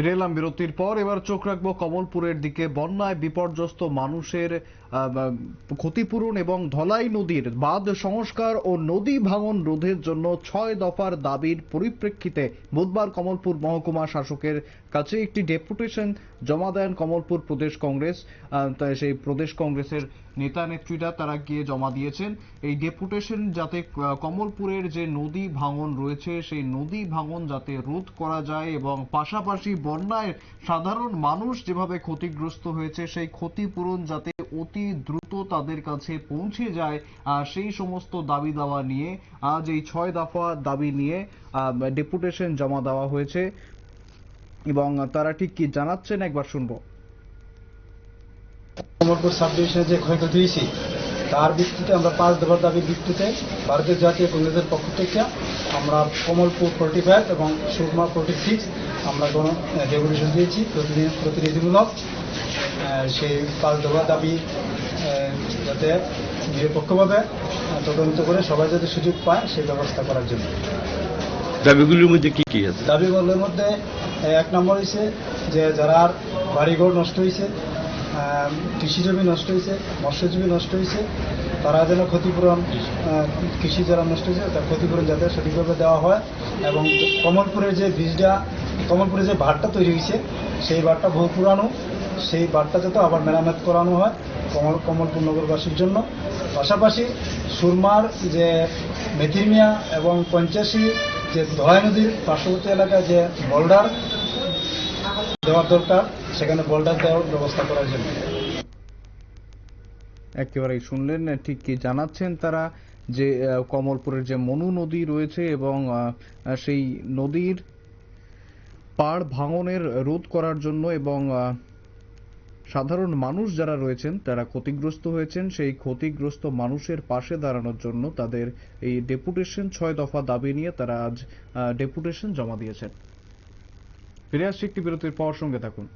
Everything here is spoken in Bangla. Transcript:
ফিরে এলাম বিরতির পর, এবার চোখ রাখব কমলপুরের দিকে। বন্যায় বিপর্যস্ত মানুষের ক্ষতিপূরণ এবং ধলাই নদীর বাঁধ সংস্কার ও নদী ভাঙন রোধের জন্য ছয় দফার দাবির পরিপ্রেক্ষিতে বুধবার কমলপুর মহকুমা শাসকের কাছে একটি ডেপুটেশন জমা দেন কমলপুর প্রদেশ কংগ্রেস। সেই প্রদেশ কংগ্রেসের নেতা নেত্রীরা তারা গিয়ে জমা দিয়েছেন। এই ডেপুটেশন যাতে কমলপুরের যে নদী ভাঙন রয়েছে, সেই নদী ভাঙন যাতে রোধ করা যায় এবং পাশাপাশি বন্যায় সাধারণ মানুষ যেভাবে ক্ষতিগ্রস্ত হয়েছে, সেই ক্ষতিপূরণ যাতে অতি দ্রুত তাদের কাছে পৌঁছে যায় সেই সমস্ত দাবি দাওয়া নিয়ে, আজ এই ছয় দফা দাবি নিয়ে ডেপুটেশন জমা দেওয়া হয়েছে। এবং তারা ঠিক কি জানাচ্ছেন একবার শুনব। কমলপুর সাব ডিভিশনে যে ক্ষয়ক্ষতি হয়েছে, তার ভিত্তিতে আমরা পাঁচ দফার দাবির ভিত্তিতে ভারতীয় জাতীয় কংগ্রেসের পক্ষ থেকে আমরা কমলপুর ফোর্টি ফাইভ এবং সুরমা ফোর্টি সিক্স আমরা কোনো ডেপুটেশন দিয়েছি প্রতিনিধি প্রতিনিধিমূলক। সেই পাঁচ দফার দাবি যাতে নিরপেক্ষভাবে তদন্ত করে সবাই যাতে সুযোগ পায় সেই ব্যবস্থা করার জন্য। দাবিগুলির মধ্যে কি কি আছে? দাবিগুলোর মধ্যে এক নম্বর হয়েছে যে যারা বাড়িঘর নষ্ট হয়েছে আম, কৃষি জমি নষ্ট হয়েছে মৎস্যজীবী নষ্ট হয়েছে তারা যেন ক্ষতিপূরণ কৃষি যারা নষ্ট হয়েছে, তার ক্ষতিপূরণ যাতে সঠিকভাবে দেওয়া হয় এবং কমলপুরের যে বীজটা কমলপুরে যে ভাটটা তৈরি হয়েছে, সেই ভাটটা বহু পুরানো, সেই ভাটটা যাতে আবার মেরামত করানো হয় কমল, কমলপুর নগরবাসীর জন্য। পাশাপাশি সুরমার যে মেথিরমিয়া এবং পঞ্চাশি যে ধলাই নদীর পার্শ্ববর্তী এলাকায় যে বোল্ডার দেওয়ার দরকার, সেখানে বোল্ডার দেওয়ার ব্যবস্থা করার জন্য। একেবারেই শুনলেন ঠিক কি জানাচ্ছেন তারা যে কমলপুরের যে মনু নদী রয়েছে এবং সেই নদীর পাড় ভাঙনের রোধ করার জন্য এবং সাধারণ মানুষ যারা রয়েছেন তারা ক্ষতিগ্রস্ত হয়েছেন। সেই ক্ষতিগ্রস্ত মানুষের পাশে দাঁড়ানোর জন্য তাদের এই ডেপুটেশন ছয় দফা দাবি নিয়ে তারা আজ ডেপুটেশন জমা দিয়েছেন। ফিরে আসছি একটি বিরতির পর, সঙ্গে থাকুন।